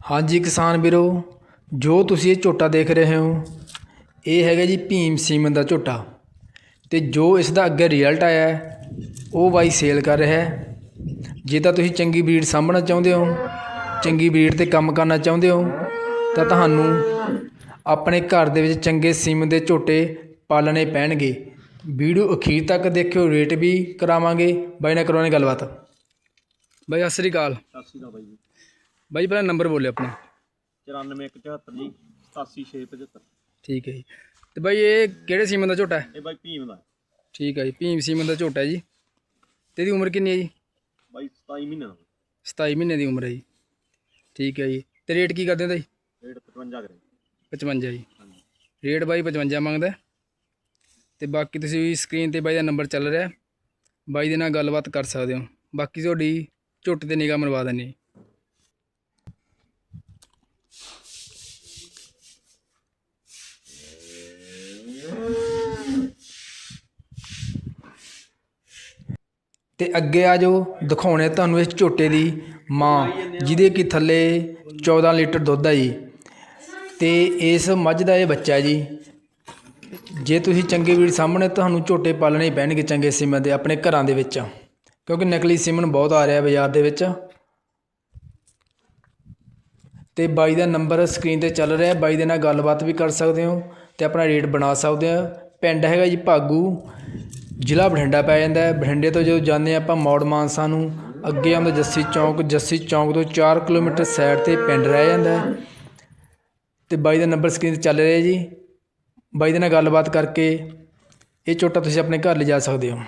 ਹਾਂਜੀ ਕਿਸਾਨ ਵੀਰੋ, ਜੋ ਤੁਸੀਂ ਇਹ ਝੋਟਾ ਦੇਖ ਰਹੇ ਹੋ, ਇਹ ਹੈਗਾ ਜੀ ਭੀਮ ਸੀਮਨ ਦਾ ਝੋਟਾ। ਤੇ ਜੋ ਇਸ ਦਾ ਅੱਗੇ ਰਿਜ਼ਲਟ ਆਇਆ ਉਹ ਬਾਈ ਸੇਲ ਕਰ ਰਿਹਾ ਹੈ। ਜੇ ਤਾਂ ਤੁਸੀਂ ਚੰਗੀ ਬਰੀਡ ਸਾਂਭਣਾ ਚਾਹੁੰਦੇ ਹੋ, ਚੰਗੀ ਬਰੀਡ ਤੇ ਕੰਮ ਕਰਨਾ ਚਾਹੁੰਦੇ ਹੋ, ਤਾਂ ਤੁਹਾਨੂੰ ਆਪਣੇ ਘਰ ਦੇ ਵਿੱਚ ਚੰਗੇ ਸੀਮਨ ਦੇ ਝੋਟੇ ਪਾਲਣੇ ਪੈਣਗੇ। ਵੀਡੀਓ ਅਖੀਰ ਤੱਕ ਦੇਖਿਓ ਰੇਟ ਵੀ ਕਰਾਵਾਂਗੇ। ਬਾਈ ਨਾਲ ਕਰਵਾਉਣੀ ਗੱਲਬਾਤ। ਬਾਈ, ਸਤਿ ਸ੍ਰੀ ਅਕਾਲ। ਸਤਿ ਸ਼੍ਰੀ ਅਕਾਲ ਬਾਈ ਬਾਈ ਪਹਿਲਾਂ ਨੰਬਰ ਬੋਲਿਓ ਆਪਣਾ। 9474 ਜੀ 87675 ਠੀਕ ਹੈ ਜੀ। ਤੇ ਬਾਈ ਇਹ ਕਿਹੜੇ ਸੀਮਨ ਦਾ ਝੋਟਾ ਹੈ? ਇਹ ਬਾਈ ਭੀਮ ਦਾ। ਠੀਕ ਹੈ ਜੀ ਭੀਮ ਸੀਮਨ ਦਾ ਝੋਟਾ ਹੈ ਜੀ। ਤੇ ਇਹਦੀ ਉਮਰ ਕਿੰਨੀ ਹੈ ਜੀ? ਬਾਈ 27 ਮਹੀਨੇ ਦਾ। 27 ਮਹੀਨੇ ਦੀ ਉਮਰ ਹੈ ਜੀ। ਠੀਕ ਹੈ ਜੀ। ਤੇ ਰੇਟ ਕੀ ਕਰਦੇ ਦਾ ਜੀ ਰੇਟ 55 ਕਰੇ 55 ਜੀ। ਰੇਟ ਬਾਈ 55 ਮੰਗਦਾ ਹੈ। ਤੇ ਬਾਕੀ ਤੁਸੀਂ ਸਕਰੀਨ ਤੇ ਬਾਈ ਦਾ ਨੰਬਰ ਚੱਲ ਰਿਹਾ ਹੈ। ਬਾਈ ਦੇ ਨਾਲ ਗੱਲਬਾਤ ਕਰ ਸਕਦੇ ਹੋ। ਬਾਕੀ ਤੁਹਾਡੀ ਝੋਟੇ ਤੇ ਨਿਗਾਹ ਮਰਵਾ ਦਿੰਦੇ ਹਾਂ। ਤੇ ਅੱਗੇ ਆ ਜੋ ਦਿਖਾਉਣੇ ਤੁਹਾਨੂੰ ਇਸ ਝੋਟੇ ਦੀ ਮਾਂ, ਜਿਹਦੇ ਕੀ ਥੱਲੇ 14 ਲੀਟਰ ਦੁੱਧ ਹੈ ਜੀ। ਤੇ ਇਸ ਮੱਝ ਦਾ ਇਹ ਬੱਚਾ ਜੀ, ਜੇ ਤੁਸੀਂ ਚੰਗੇ ਵੀਰ ਸਾਹਮਣੇ ਤੁਹਾਨੂੰ ਝੋਟੇ ਪਾਲਣੇ ਪੈਣਗੇ ਚੰਗੇ ਸੀਮਨ ਦੇ ਆਪਣੇ ਘਰਾਂ ਦੇ ਵਿੱਚ। ਕਿਉਂਕਿ ਨਕਲੀ ਸੀਮਨ ਬਹੁਤ ਆ ਰਿਹਾ ਬਾਜ਼ਾਰ ਦੇ ਵਿੱਚ। ਅਤੇ ਬਾਈ ਦਾ ਨੰਬਰ ਸਕਰੀਨ ਤੇ ਚੱਲ ਰਿਹਾ, ਬਾਈ ਦੇ ਨਾਲ ਗੱਲਬਾਤ ਵੀ ਕਰ ਸਕਦੇ ਹੋ ਅਤੇ ਆਪਣਾ ਰੇਟ ਬਣਾ ਸਕਦੇ ਹੋ। ਪਿੰਡ ਹੈਗਾ ਜੀ ਭਾਗੂ, ਜ਼ਿਲ੍ਹਾ ਬਠਿੰਡਾ ਪੈ ਜਾਂਦਾ ਹੈ। ਬਠਿੰਡੇ ਤੋਂ ਜਦੋਂ ਜਾਂਦੇ ਹਾਂ ਆਪਾਂ ਮੌੜ ਮਾਨਸਾ ਨੂੰ, ਅੱਗੇ ਆਉਂਦਾ ਜੱਸੀ ਚੌਂਕ ਜੱਸੀ ਚੌਂਕ ਤੋਂ 4 ਕਿਲੋਮੀਟਰ ਸਾਈਡ ਤੇ ਪਿੰਡ ਰਹਿ ਜਾਂਦਾ ਹੈ। ਤੇ ਬਾਈ ਦਾ ਨੰਬਰ ਸਕਰੀਨ ਤੇ ਚੱਲ ਰਿਹਾ ਜੀ। ਬਾਈ ਦੇ ਨਾਲ ਗੱਲਬਾਤ ਕਰਕੇ ਇਹ ਝੋਟਾ ਤੁਸੀਂ ਆਪਣੇ ਘਰ ਲਿਜਾ ਸਕਦੇ ਹੋ।